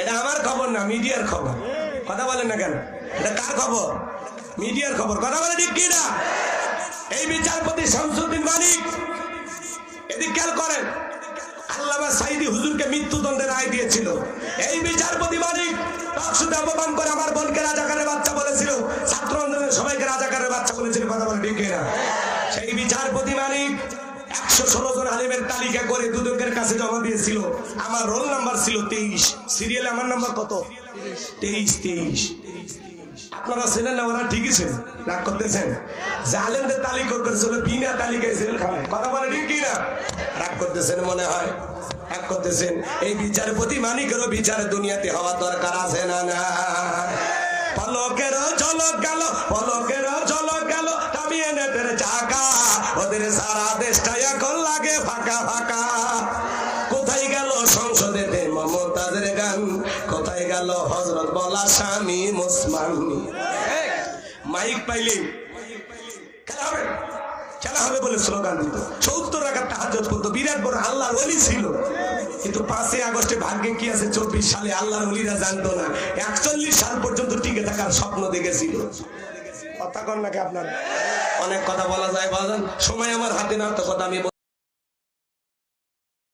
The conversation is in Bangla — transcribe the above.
এটা আমার খবর না, মিডিয়ার খবর। কথা বলেন না কেন? এটা কার খবর? মিডিয়ার খবর। কথা বলে ঠিক কি না এই বিচারপতি শামসুদ্দিন মালিক এদিক খেয়াল করেন মৃত্যুদণ্ডের দিয়েছিল। এই বিচারপতি অপমান করে আমার বোনকে বাচ্চা বলেছিল, ছাত্র আন্দোলনের সবাইকে রাজাকারের বাচ্চা বলেছিল, কথা বলে ঠিক না সেই বিচারপতি মানিক একশো ষোলো তালিকা করে দুদকের কাছে জমা দিয়েছিল। আমার রোল নাম্বার ছিল তেইশ। আমার নাম্বার কত? তেইশ তেইশ। আপনারা ছিলেন না, ওরা ঠিকই রাগ করতেছেন? জালেনদের তালিকা বিনা তালিকায় কথা বলে ঠিক রাগ করতেছেন মনে হয়? রাগ করতেছেন? এই বিচারপতি মানিকেরও বিচার দুনিয়াতে হওয়া দরকার আছে না না? পলকের ঝলক গেল পলকের ঝলক গেল থামিয়ে নেতের চাকা। ওদের সারা দেশটা এখন লাগে ফাঁকা ফাঁকা। কোথায় গেল সংসদেতে মমতাজের গান? কোথায় গেল হজরত বলা স্বামী মুসমান? মাইক পাইলে খেলা হবে। খেলা হবে বলে স্লোগান দিত। সত্তর টাকার তাহাজত করতো বিরাট বড় আল্লাহর অলি ছিল। কিন্তু পাঁচই আগস্টে ভাগ্যে কি আছে? চব্বিশ সালে আল্লাহর অলিরা জানতো না। একচল্লিশ সাল পর্যন্ত টিকে থাকার স্বপ্ন দেখেছিল। কথা কন নাকি আপনার? অনেক কথা বলা যায়, বলেন। সময় আমার হাতে না, তো কথা আমি